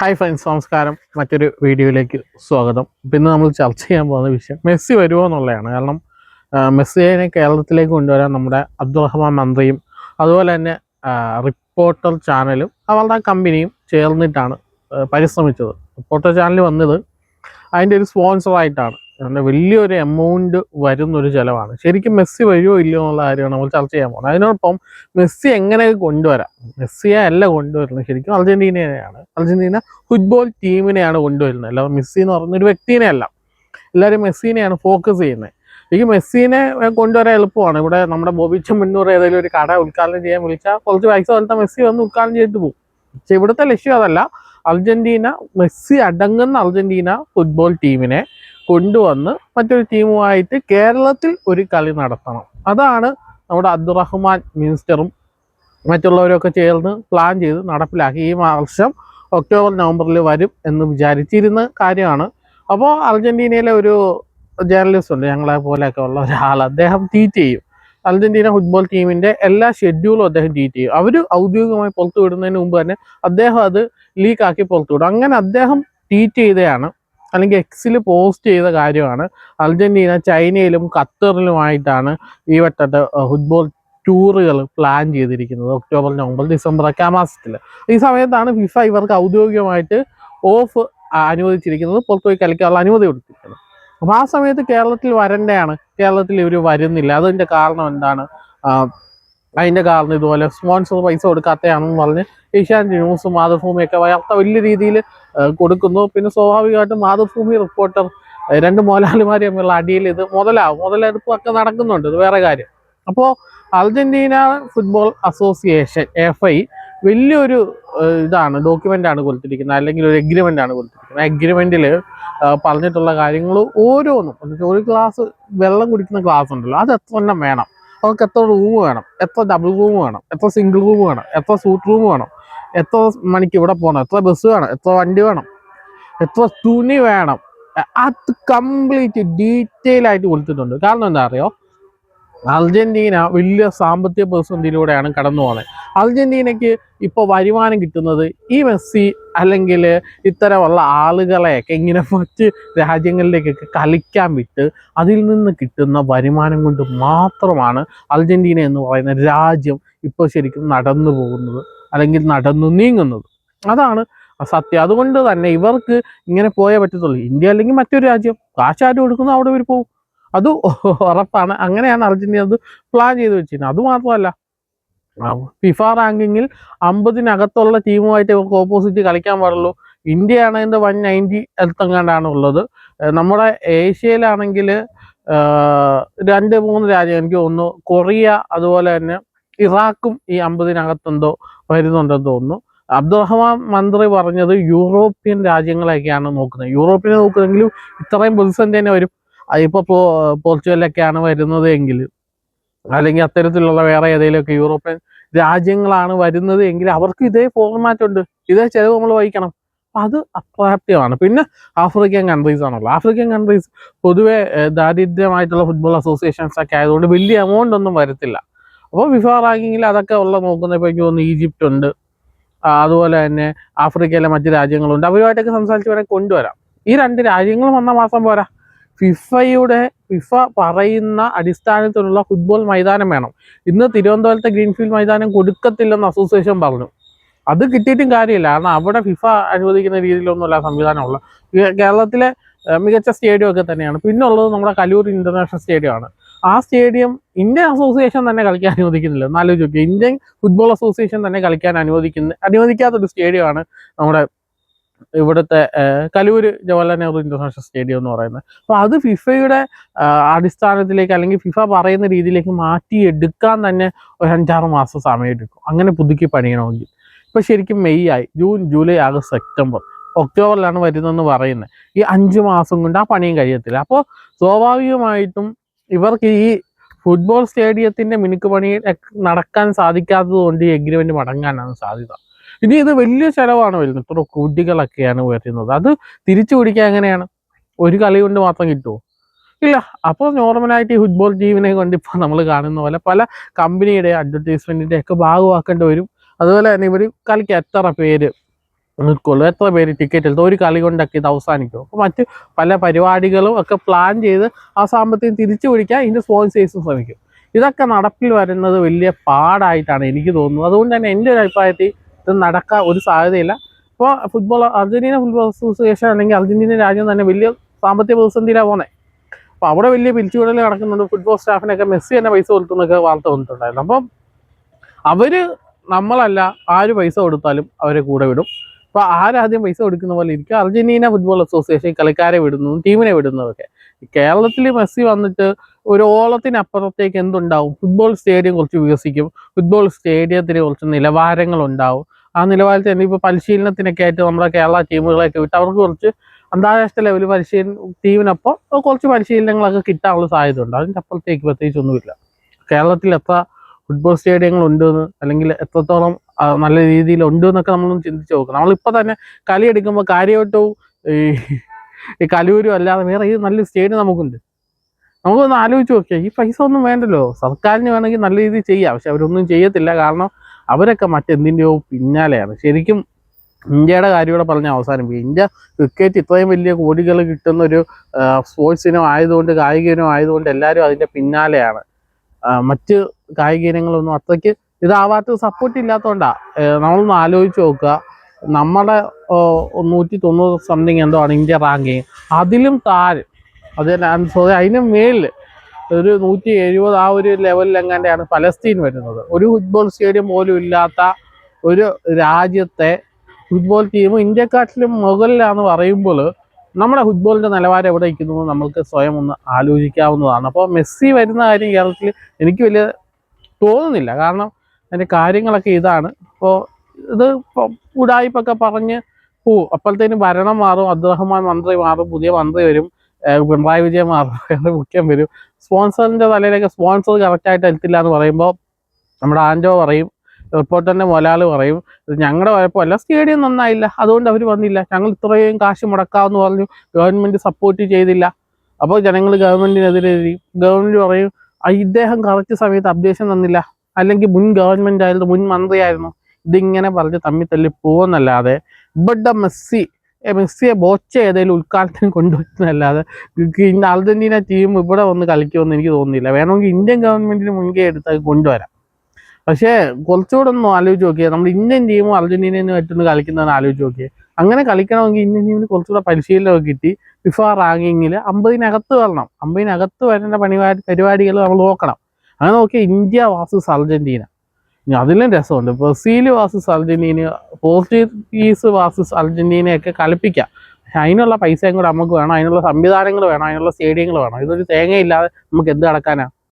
Hi friends നമസ്കാരം. മറ്റൊരു വീഡിയോയിലേക്ക് സ്വാഗതം. പിന്നെ നമ്മൾ ചർച്ച ചെയ്യാൻ പോകുന്ന വിഷയം മെസ്സി വരുമോ എന്നുള്ളതാണ്. കാരണം മെസ്സിയെ കേരളത്തിലേക്ക് കൊണ്ടുവരാൻ നമ്മുടെ അബ്ദുറഹ്മാൻ മന്ത്രിയും അതുപോലെ തന്നെ റിപ്പോർട്ടർ ചാനലും അവരുടെ കമ്പനിയും ചേർന്നിട്ടാണ് പരിശ്രമിച്ചത്. റിപ്പോർട്ടർ ചാനൽ വന്നത് അതിന്റെ ഒരു സ്പോൺസറായിട്ടാണ്. അതിന്റെ വലിയൊരു എമൗണ്ട് വരുന്നൊരു ചിലവാണ്. ശരിക്കും മെസ്സി വരുമോ ഇല്ലയോ എന്നുള്ള കാര്യമാണ് നമ്മൾ ചർച്ച ചെയ്യാൻ പോകുന്നത്. അതിനോടൊപ്പം മെസ്സി എങ്ങനെ കൊണ്ടുവരാം? മെസ്സിയെ അല്ല കൊണ്ടുവരുന്നത്. ശരിക്കും അർജന്റീനയാണ് അർജന്റീന ഫുട്ബോൾ ടീമിനെയാണ് കൊണ്ടുവരുന്നത്. അല്ലാതെ മെസ്സി എന്ന് ഒരു വ്യക്തിനെ അല്ല. എല്ലാവരും മെസ്സിനെയാണ് ഫോക്കസ് ചെയ്യുന്നത്. എനിക്ക് മെസ്സിനെ കൊണ്ടുവരാൻ എളുപ്പമാണ്. ഇവിടെ നമ്മുടെ ബോബിച്ച മുന്നൂറ് ഏതെങ്കിലും ഒരു കട ഉദ്ഘാടനം ചെയ്യാൻ വിളിച്ചാൽ കുറച്ച് പൈസ കൊടുത്താൽ മെസ്സി വന്ന് ഉദ്ഘാടനം ചെയ്തിട്ട് പോകും. പക്ഷെ ഇവിടുത്തെ ലക്ഷ്യം അതല്ല. അർജന്റീന മെസ്സി അടങ്ങുന്ന അർജന്റീന ഫുട്ബോൾ ടീമിനെ കൊണ്ടുവന്ന് മറ്റൊരു ടീമുമായിട്ട് കേരളത്തിൽ ഒരു കളി നടത്തണം. അതാണ് നമ്മുടെ അബ്ദുറഹ്മാൻ മിനിസ്റ്ററും മറ്റുള്ളവരൊക്കെ ചേർന്ന് പ്ലാൻ ചെയ്ത് നടപ്പിലാക്കി. ഈ വർഷം ഒക്ടോബർ നവംബറിൽ വരും എന്ന് വിചാരിച്ചിരുന്ന കാര്യമാണ്. അപ്പോൾ അർജന്റീനയിലെ ഒരു ജേർണലിസ്റ്റ് ഉണ്ട് ഞങ്ങളെ പോലെയൊക്കെ ഉള്ള ഒരാൾ. അദ്ദേഹം ട്വീറ്റ് ചെയ്യും. അർജന്റീന ഫുട്ബോൾ ടീമിന്റെ എല്ലാ ഷെഡ്യൂളും അദ്ദേഹം ട്വീറ്റ് ചെയ്യും. അവർ ഔദ്യോഗികമായി പുറത്തുവിടുന്നതിന് മുമ്പ് തന്നെ അദ്ദേഹം അത് ലീക്കാക്കി പുറത്തു വിടും അങ്ങനെ അദ്ദേഹം ട്വീറ്റ് ചെയ്തതാണ് അല്ലെങ്കിൽ എക്സിൽ പോസ്റ്റ് ചെയ്ത കാര്യമാണ്. അർജന്റീന ചൈനയിലും ഖത്തറിലുമായിട്ടാണ് ഈ വട്ടത്തെ ഫുട്ബോൾ ടൂറുകൾ പ്ലാൻ ചെയ്തിരിക്കുന്നത്. ഒക്ടോബർ നവംബർ ഡിസംബർ ഒക്കെ ആ മാസത്തിൽ ഈ സമയത്താണ് ഫിഫ ഇവർക്ക് ഔദ്യോഗികമായിട്ട് ഓഫ് അനുവദിച്ചിരിക്കുന്നത്. പുറത്തുപോയി കളിക്കാനുള്ള അനുമതി കൊടുത്തിരിക്കുന്നത്. അപ്പോൾ ആ സമയത്ത് കേരളത്തിൽ വരേണ്ടതാണ് കേരളത്തിൽ ഇവർ വരുന്നില്ല. അതിന്റെ കാരണം എന്താണ്? അതിന്റെ കാരണം ഇതുപോലെ സ്പോൺസർ പൈസ കൊടുക്കാത്തതാണെന്ന് പറഞ്ഞ് ഏഷ്യാനെറ്റ് ന്യൂസും മാതൃഭൂമിയൊക്കെ വാർത്ത വലിയ രീതിയിൽ കൊടുക്കുന്നു. പിന്നെ സ്വാഭാവികമായിട്ടും മാതൃഭൂമി റിപ്പോർട്ടർ രണ്ട് മോലാളിമാർ തമ്മിലുള്ള അടിയിൽ ഇത് മുതലാവും. മുതലെടുപ്പൊക്കെ നടക്കുന്നുണ്ട്. ഇത് വേറെ കാര്യം. അപ്പോൾ Argentina football association F I വലിയൊരു ഇതാണ് ഡോക്യുമെന്റ് ആണ് കൊടുത്തിരിക്കുന്നത്. അല്ലെങ്കിൽ ഒരു എഗ്രിമെന്റ് ആണ് കൊടുത്തിരിക്കുന്നത് എഗ്രിമെന്റിൽ പറഞ്ഞിട്ടുള്ള കാര്യങ്ങൾ ഓരോന്നും. ഒരു ഗ്ലാസ് വെള്ളം കുടിക്കുന്ന ഗ്ലാസ് ഉണ്ടല്ലോ. അത് എത്ര എണ്ണം വേണം? അവർക്ക് എത്ര റൂം വേണം? എത്ര ഡബിൾ റൂം വേണം? എത്ര സിംഗിൾ റൂം വേണം? എത്ര സൂട്ട് റൂം വേണം? എത്ര മണിക്ക് ഇവിടെ പോകണം എത്ര ബസ് വേണം? എത്ര വണ്ടി വേണം? എത്ര തുണി വേണം? അത് കംപ്ലീറ്റ് ഡീറ്റെയിൽ ആയിട്ട് കൊടുത്തിട്ടുണ്ട്. കാരണം എന്താ അറിയോ? അർജന്റീന വലിയ സാമ്പത്തിക പ്രതിസന്ധിയിലൂടെയാണ് കടന്നു പോകുന്നത് അർജന്റീനയ്ക്ക് ഇപ്പോൾ വരുമാനം കിട്ടുന്നത് ഈ മെസ്സി അല്ലെങ്കിൽ ഇത്തരമുള്ള ആളുകളെയൊക്കെ ഇങ്ങനെ മറ്റ് രാജ്യങ്ങളിലേക്കൊക്കെ കളിക്കാൻ വിട്ട് അതിൽ നിന്ന് കിട്ടുന്ന വരുമാനം കൊണ്ട് മാത്രമാണ് അർജന്റീന എന്ന് പറയുന്ന രാജ്യം ഇപ്പോൾ ശരിക്കും നടന്നു പോകുന്നത്. അല്ലെങ്കിൽ നടന്നു നീങ്ങുന്നത്. അതാണ് സത്യം. അതുകൊണ്ട് തന്നെ ഇവർക്ക് ഇങ്ങനെ പോയേ പറ്റത്തുള്ളൂ. ഇന്ത്യ അല്ലെങ്കിൽ മറ്റൊരു രാജ്യം. കാശ് ആര് കൊടുക്കുന്നു? അവിടെ ഇവർ പോകും അത് ഉറപ്പാണ്. അങ്ങനെയാണ് അർജന്റീന അത് പ്ലാൻ ചെയ്ത് വെച്ചിരുന്നത്. അതുമാത്രമല്ല ഫിഫ റാങ്കിങ്ങിൽ അമ്പതിനകത്തുള്ള ടീമുമായിട്ട് ഇവർക്ക് ഓപ്പോസിറ്റ് കളിക്കാൻ പാടുള്ളൂ. ഇന്ത്യയാണ് ഇതിന്റെ വൺ നയന്റി എത്തങ്ങാണ്ടാണ് ഉള്ളത്. നമ്മുടെ ഏഷ്യയിലാണെങ്കിൽ രണ്ട് മൂന്ന് രാജ്യം എനിക്ക് തോന്നുന്നു. കൊറിയ അതുപോലെ തന്നെ ഇറാഖും ഈ അമ്പതിനകത്തെന്തോ വരുന്നുണ്ടെന്ന് തോന്നുന്നു. അബ്ദുറഹ്മാൻ മന്ത്രി പറഞ്ഞത് യൂറോപ്യൻ രാജ്യങ്ങളെയൊക്കെയാണ് നോക്കുന്നത്. യൂറോപ്പിനെ നോക്കുന്നെങ്കിലും ഇത്രയും പ്രതിസന്ധി തന്നെ വരും. ഇപ്പൊ പോർച്ചുഗലൊക്കെയാണ് വരുന്നത് എങ്കിൽ അല്ലെങ്കിൽ അത്തരത്തിലുള്ള വേറെ ഏതെങ്കിലുമൊക്കെ യൂറോപ്യൻ രാജ്യങ്ങളാണ് വരുന്നത് എങ്കിൽ അവർക്ക് ഇതേ ഫോർമാറ്റ് ഉണ്ട്. ഇതേ ചെലവ് നമ്മൾ വഹിക്കണം. അത് അട്രാക്റ്റീവാണ് പിന്നെ ആഫ്രിക്കൻ കൺട്രീസ് ആണല്ലോ. ആഫ്രിക്കൻ കൺട്രീസ് പൊതുവെ ദാരിദ്ര്യമായിട്ടുള്ള ഫുട്ബോൾ അസോസിയേഷൻസ് ഒക്കെ ആയതുകൊണ്ട് വലിയ എമൗണ്ട് ഒന്നും വരത്തില്ല. അപ്പോൾ ഫിഫ റാങ്കിങ്ങിൽ അതൊക്കെ ഉള്ള നോക്കുന്ന ഇപ്പോൾ എനിക്ക് തോന്നുന്നു ഈജിപ്റ്റ് ഉണ്ട്. അതുപോലെ തന്നെ ആഫ്രിക്കയിലെ മറ്റ് രാജ്യങ്ങളുണ്ട്. അവരുമായിട്ടൊക്കെ സംസാരിച്ച് വരെ കൊണ്ടുവരാം. ഈ രണ്ട് രാജ്യങ്ങളും വന്ന മാസം പോരാ. ഫിഫയുടെ ഫിഫ പറയുന്ന അടിസ്ഥാനത്തിലുള്ള ഫുട്ബോൾ മൈതാനം വേണം. ഇന്ന് തിരുവനന്തപുരത്തെ ഗ്രീൻഫീൽഡ് മൈതാനം കൊടുക്കത്തില്ലെന്ന് അസോസിയേഷൻ പറഞ്ഞു. അത് കിട്ടിയിട്ടും കാര്യമില്ല. കാരണം അവിടെ ഫിഫ അനുവദിക്കുന്ന രീതിയിലൊന്നുമല്ല സംവിധാനമുള്ള കേരളത്തിലെ മികച്ച സ്റ്റേഡിയം ഒക്കെ തന്നെയാണ്. പിന്നെ ഉള്ളത് നമ്മുടെ കലൂർ ഇന്റർനാഷണൽ സ്റ്റേഡിയം ആണ്. ആ സ്റ്റേഡിയം ഇന്ത്യൻ അസോസിയേഷൻ തന്നെ കളിക്കാൻ അനുവദിക്കുന്നില്ല. എന്നാലോചിച്ച് ചോദിക്കുക ഇന്ത്യൻ ഫുട്ബോൾ അസോസിയേഷൻ തന്നെ കളിക്കാൻ അനുവദിക്കുന്ന അനുവദിക്കാത്തൊരു സ്റ്റേഡിയമാണ് നമ്മുടെ ഇവിടുത്തെ കലൂര് ജവഹർലാൽ നെഹ്റു ഇന്റർനാഷണൽ സ്റ്റേഡിയം എന്ന് പറയുന്നത്. അപ്പോൾ അത് ഫിഫയുടെ അടിസ്ഥാനത്തിലേക്ക് അല്ലെങ്കിൽ ഫിഫ പറയുന്ന രീതിയിലേക്ക് മാറ്റിയെടുക്കാൻ തന്നെ ഒരു അഞ്ചാറ് മാസം സമയമെടുക്കും. അങ്ങനെ പുതുക്കി പണിയണമെങ്കിൽ. ഇപ്പോൾ ശരിക്കും മെയ് ആയി ജൂൺ ജൂലൈ ആഗസ്റ്റ് സെപ്റ്റംബർ ഒക്ടോബറിലാണ് വരുന്നതെന്ന് പറയുന്നത്. ഈ അഞ്ച് മാസം കൊണ്ട് ആ പണിയും കഴിയത്തില്ല. അപ്പോൾ സ്വാഭാവികമായിട്ടും ഇവർക്ക് ഈ ഫുട്ബോൾ സ്റ്റേഡിയത്തിന്റെ മിനുക്ക് പണി നടക്കാൻ സാധിക്കാത്തത് കൊണ്ട് ഈ എഗ്രിമെന്റ് മടങ്ങാനാണ് സാധ്യത. ഇനി ഇത് വലിയ ചെലവാണ് വരുന്നത്. ഇത്ര കോടികളൊക്കെയാണ് വരുന്നത് അത് തിരിച്ചു പിടിക്കാൻ എങ്ങനെയാണ്? ഒരു കളി കൊണ്ട് മാത്രം കിട്ടുമോ ഇല്ല. അപ്പോൾ നോർമലായിട്ട് ഈ ഫുട്ബോൾ ടീമിനെ കൊണ്ട് ഇപ്പോൾ നമ്മൾ കാണുന്ന പോലെ പല കമ്പനിയുടെ അഡ്വർടൈസ്മെന്റിന്റെ ഒക്കെ ഭാഗമാക്കേണ്ടി വരും. അതുപോലെ തന്നെ ഇവർ കളിക്ക് എത്ര പേര് നിൽക്കുള്ളൂ എത്ര പേര് ടിക്കറ്റ് എടുത്ത്? ഒരു കളി കൊണ്ടൊക്കെ ഇത് അവസാനിക്കും അപ്പോൾ മറ്റ് പല പരിപാടികളും ഒക്കെ പ്ലാൻ ചെയ്ത് ആ സാമ്പത്തികം തിരിച്ചു പിടിക്കാൻ ഇതിന്റെ സ്പോൺസേഴ്സും ശ്രമിക്കും. ഇതൊക്കെ നടപ്പിൽ വരുന്നത് വലിയ പാടായിട്ടാണ് എനിക്ക് തോന്നുന്നത്. അതുകൊണ്ട് തന്നെ എന്റെ ഒരു അഭിപ്രായത്തിൽ ഇത് നടക്കാൻ ഒരു സാധ്യതയില്ല. ഇപ്പോൾ ഫുട്ബോൾ അർജന്റീന ഫുട്ബോൾ അസോസിയേഷൻ അല്ലെങ്കിൽ അർജന്റീന രാജ്യം തന്നെ വലിയ സാമ്പത്തിക പ്രതിസന്ധിയിലാണ് പോകുന്നത് അപ്പോൾ അവിടെ വലിയ പിരിച്ചുവിടൽ നടക്കുന്നുണ്ട്. ഫുട്ബോൾ സ്റ്റാഫിനൊക്കെ മെസ്സി തന്നെ പൈസ കൊടുക്കുന്നൊക്കെ വാർത്ത വന്നിട്ടുണ്ടായിരുന്നു. അപ്പം അവർ നമ്മളല്ല ആര് പൈസ കൊടുത്താലും അവരെ കൂടെ വിടും. അപ്പോൾ ആരാദ്യം പൈസ കൊടുക്കുന്ന പോലെ ഇരിക്കും. അർജന്റീന ഫുട്ബോൾ അസോസിയേഷൻ കളിക്കാരെ വിടുന്നതും ടീമിനെ വിടുന്നതൊക്കെ കേരളത്തിൽ മെസ്സി വന്നിട്ട് ഒരു ഓളത്തിനപ്പുറത്തേക്ക് എന്തുണ്ടാവും? ഫുട്ബോൾ സ്റ്റേഡിയം കുറച്ച് വികസിക്കും. ഫുട്ബോൾ സ്റ്റേഡിയത്തിന് കുറച്ച് നിലവാരങ്ങൾ ഉണ്ടാവും ആ നിലവാരത്തിൽ തന്നെ ഇപ്പോൾ പരിശീലനത്തിനൊക്കെ ആയിട്ട് നമ്മുടെ കേരള ടീമുകളെയൊക്കെ വിട്ട് അവർക്ക് കുറച്ച് അന്താരാഷ്ട്ര ലെവൽ പരിശീലന ടീമിനൊപ്പം കുറച്ച് പരിശീലനങ്ങളൊക്കെ കിട്ടാനുള്ള സാധ്യത ഉണ്ട് അതിന്റെ അപ്പുറത്തേക്ക് പ്രത്യേകിച്ചൊന്നുമില്ല കേരളത്തിൽ എത്ര ഫുട്ബോൾ സ്റ്റേഡിയങ്ങൾ ഉണ്ടെന്ന് അല്ലെങ്കിൽ എത്രത്തോളം നല്ല രീതിയിൽ ഉണ്ട് എന്നൊക്കെ നമ്മളൊന്ന് ചിന്തിച്ച് നോക്കണം. നമ്മളിപ്പോൾ തന്നെ കളി എടുക്കുമ്പോൾ കാര്യവട്ടവും ഈ കലൂരും അല്ലാതെ വേറെ ഈ നല്ലൊരു സ്റ്റേഡിയം നമുക്കുണ്ട്. നമുക്കൊന്ന് ആലോചിച്ച് നോക്കിയാൽ ഈ പൈസ ഒന്നും വേണ്ടല്ലോ. സർക്കാരിന് വേണമെങ്കിൽ നല്ല രീതിയിൽ ചെയ്യാം. പക്ഷെ അവരൊന്നും ചെയ്യത്തില്ല. കാരണം അവരൊക്കെ മറ്റെന്തിന്റെയോ പിന്നാലെയാണ്. ശരിക്കും ഇന്ത്യയുടെ കാര്യം കൂടെ പറഞ്ഞ അവസാനിപ്പിക്കും. ഇന്ത്യ ക്രിക്കറ്റ് ഇത്രയും വലിയ കോടികൾ കിട്ടുന്ന ഒരു സ്പോർട്സ് ഇനം ആയതുകൊണ്ട് കായിക ഇനം ആയതുകൊണ്ട് എല്ലാവരും അതിന്റെ പിന്നാലെയാണ്. മറ്റ് കായിക ഇനങ്ങളൊന്നും അത്രയ്ക്ക് ഇതാവാത്ത സപ്പോർട്ട് ഇല്ലാത്തതുകൊണ്ടാണ് നമ്മളൊന്ന് ആലോചിച്ച് നോക്കുക. നമ്മുടെ നൂറ്റി തൊണ്ണൂറ് സംതിങ് എന്തോ ആണ് ഇന്ത്യ റാങ്കിങ് അതിലും താഴെ അത് സോറി അതിന് മേളിൽ ഒരു നൂറ്റി എഴുപത് ആ ഒരു ലെവലിൽ ഫലസ്തീൻ വരുന്നത്. ഒരു ഫുട്ബോൾ സ്റ്റേഡിയം പോലും ഇല്ലാത്ത ഒരു രാജ്യത്തെ ഫുട്ബോൾ ടീം ഇന്ത്യക്കാട്ടിലും മുകളിലാണെന്ന് പറയുമ്പോൾ നമ്മുടെ ഫുട്ബോളിന്റെ നിലവാരം എവിടെ ഇരിക്കുന്നു നമുക്ക് സ്വയം ഒന്ന് ആലോചിക്കാവുന്നതാണ്. അപ്പോൾ മെസ്സി വരുന്ന കാര്യം കേരളത്തിൽ എനിക്ക് വലിയ തോന്നുന്നില്ല. കാരണം അതിന്റെ കാര്യങ്ങളൊക്കെ ഇതാണ്. അപ്പോൾ ഇത് ഉടായ്പൊക്കെ പറഞ്ഞ് പോവും അപ്പോഴത്തേനും ഭരണം മാറും അബ്ദുറഹ്മാൻ മന്ത്രി മാറും പുതിയ മന്ത്രി വരും പിണറായി വിജയൻ മാറും മുഖ്യം വരും. സ്പോൺസറിന്റെ തലയിലേക്ക് സ്പോൺസർ കറക്റ്റായിട്ട് എത്തില്ല എന്ന് പറയുമ്പോൾ നമ്മുടെ ആൻഡോ പറയും റിപ്പോർട്ടറിന്റെ മുതലാളി പറയും ഇത് ഞങ്ങളുടെ കുഴപ്പമല്ല സ്റ്റേഡിയം നന്നായില്ല അതുകൊണ്ട് അവർ വന്നില്ല. ഞങ്ങൾ ഇത്രയും കാശ് മുടക്കാമെന്ന് പറഞ്ഞു ഗവൺമെന്റ് സപ്പോർട്ട് ചെയ്തില്ല. അപ്പോൾ ജനങ്ങൾ ഗവൺമെന്റിനെതിരെ ഗവൺമെന്റ് പറയും "ആ, ഇദ്ദേഹം കറക്റ്റ് സമയത്ത് അപ്ഡേഷൻ തന്നില്ല. അല്ലെങ്കിൽ മുൻ ഗവൺമെന്റ് ആയിരുന്നു മുൻ മന്ത്രിയായിരുന്നു ഇതിങ്ങനെ പറഞ്ഞ് തമ്മി തല്ലി പോകുന്നല്ലാതെ ഇവിടെ മെസ്സി മെസ്സിയെ ബോച്ച ഏതെങ്കിലും ഉത്കാലത്തിന് കൊണ്ടുവരുന്നല്ലാതെ അർജന്റീന ടീം ഇവിടെ വന്ന് കളിക്കുമെന്ന് എനിക്ക് തോന്നുന്നില്ല. വേണമെങ്കിൽ ഇന്ത്യൻ ഗവൺമെന്റിന് മുൻകൈ എടുത്ത് അത് കൊണ്ടുവരാം. പക്ഷേ കുറച്ചുകൂടെ ഒന്ന് ആലോചിച്ച് നോക്കിയാൽ നമ്മൾ ഇന്ത്യൻ ടീമും അർജന്റീനയും പറ്റുന്ന കളിക്കുന്നതെന്ന് ആലോചിച്ച് നോക്കിയേ. അങ്ങനെ കളിക്കണമെങ്കിൽ ഇന്ത്യൻ ടീമിന് കുറച്ചുകൂടെ പരിശീലനമൊക്കെ കിട്ടി. ഫിഫ റാങ്കിങ്ങിൽ അമ്പതിനകത്ത് വരണം. അമ്പതിനകത്ത് വരേണ്ട പണി പരിപാടികൾ നമ്മൾ നോക്കണം. അങ്ങനെ നോക്കിയാൽ ഇന്ത്യ വാസസ് അർജന്റീന. അതിലും രസമുണ്ട്. Brazil versus Argentina Portuguese versus അർജന്റീനയൊക്കെ കളിപ്പിക്കാം അതിനുള്ള പൈസയും കൂടെ നമുക്ക് വേണം. അതിനുള്ള സംവിധാനങ്ങൾ വേണം. അതിനുള്ള സ്റ്റേഡിയങ്ങൾ വേണം. ഇതൊരു തേങ്ങയില്ലാതെ നമുക്ക് എന്ത് നടക്കാനാ?